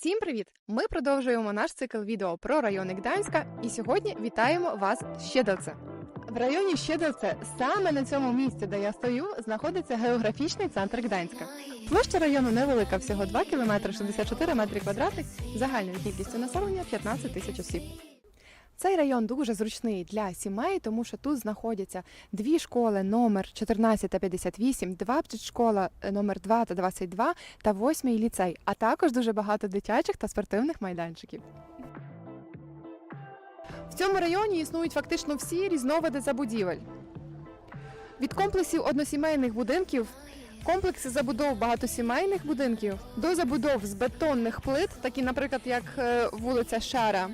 Всім привіт! Ми продовжуємо наш цикл відео про райони Гданська, і сьогодні вітаємо вас з Щедовце. В районі Щедовце, саме на цьому місці, де я стою, знаходиться географічний центр Гданська. Площа району невелика, всього 2 км 64 метри квадратних, загальною кількістю населення 15 тисяч осіб. Цей район дуже зручний для сімей, тому що тут знаходяться дві школи номер 14 та 58, два школа номер 2 та 22 та восьмий ліцей, а також дуже багато дитячих та спортивних майданчиків. В цьому районі існують фактично всі різновиди забудівель. Від комплексів односімейних будинків, комплекси забудов багатосімейних будинків до забудов з бетонних плит, такі, наприклад, як е, вулиця Шара.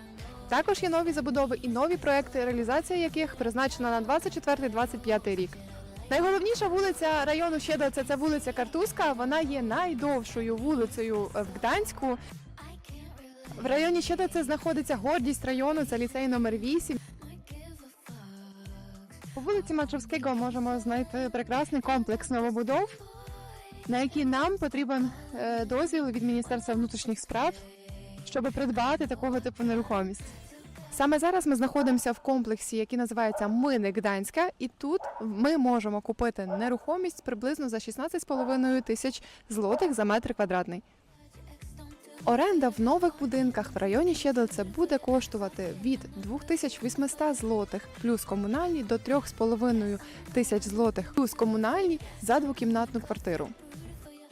Також є нові забудови і нові проекти, реалізація яких призначена на 24-25 рік. Найголовніша вулиця району Щедовця – це вулиця Картузька. Вона є найдовшою вулицею в Гданську. В районі Щедовця знаходиться гордість району, це ліцей номер 8. По вулиці Мачовського можемо знайти прекрасний комплекс новобудов, на який нам потрібен е, дозвіл від Міністерства внутрішніх справ, щоб придбати такого типу нерухомість. Саме зараз ми знаходимося в комплексі, який називається Мини Гданська, і тут ми можемо купити нерухомість приблизно за 16,5 тисяч злотих за метр квадратний. Оренда в нових будинках в районі Щедовця буде коштувати від 2800 злотих плюс комунальні до 3,5 тисяч злотих плюс комунальні за двокімнатну квартиру.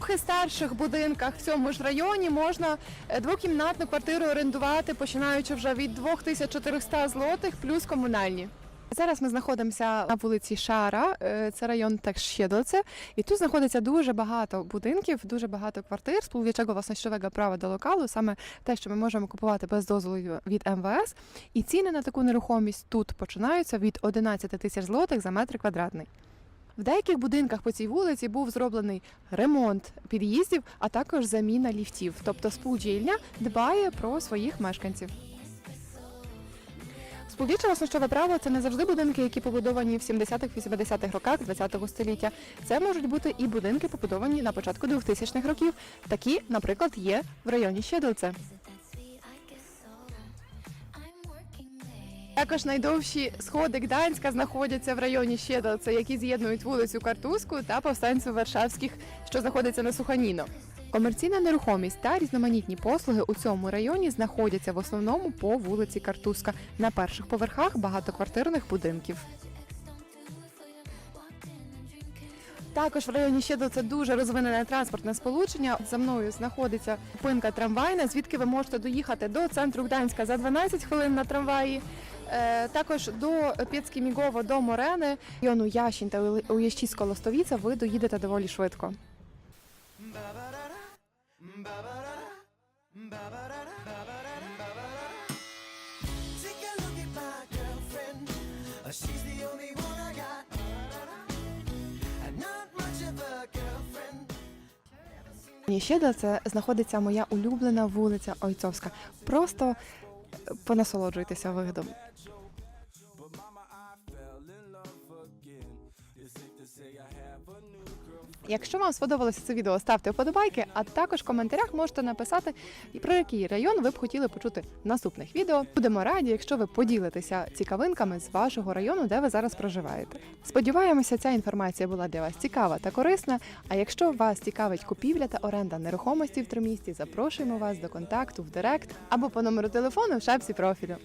Трохи старших будинках в цьому ж районі можна е, двокімнатну квартиру орендувати, починаючи вже від 2400 злотих плюс комунальні. Зараз ми знаходимося на вулиці Шара, е, це район так Щедоце, і тут знаходиться дуже багато будинків, дуже багато квартир співвічого власнощового права до локалу, саме те, що ми можемо купувати без дозволу від МВС. І ціни на таку нерухомість тут починаються від 11 тисяч злотих за метр квадратний. В деяких будинках по цій вулиці був зроблений ремонт під'їздів, а також заміна ліфтів. Тобто співдільня дбає про своїх мешканців. Співвічне власнощове право це не завжди будинки, які побудовані в 70-х-80-х роках ХХ століття. Це можуть бути і будинки, побудовані на початку 2000-х років. Такі, наприклад, є в районі Щедовце. Також найдовші сходи Гданська знаходяться в районі Щедовце, які з'єднують вулицю Картузьку та повстанців Варшавських, що знаходиться на Суханіно. Комерційна нерухомість та різноманітні послуги у цьому районі знаходяться в основному по вулиці Картузька на перших поверхах багатоквартирних будинків. Також в районі Щедовця дуже розвинене транспортне сполучення. За мною знаходиться зупинка трамвайна, звідки ви можете доїхати до центру Гданська за 12 хвилин на трамваї. Е, Також до Пєцькімігово, до Морени, району Ящін та Уєщіського Лостовіця ви доїдете доволі швидко. Ще до це знаходиться моя улюблена вулиця Ойцовська. Просто е, понасолоджуйтеся виглядом. Якщо вам сподобалося це відео, ставте вподобайки, а також в коментарях можете написати, про який район ви б хотіли почути в наступних відео. Будемо раді, якщо ви поділитеся цікавинками з вашого району, де ви зараз проживаєте. Сподіваємося, ця інформація була для вас цікава та корисна. А якщо вас цікавить купівля та оренда нерухомості в тримісті, запрошуємо вас до контакту в Директ або по номеру телефону в шапці профілю.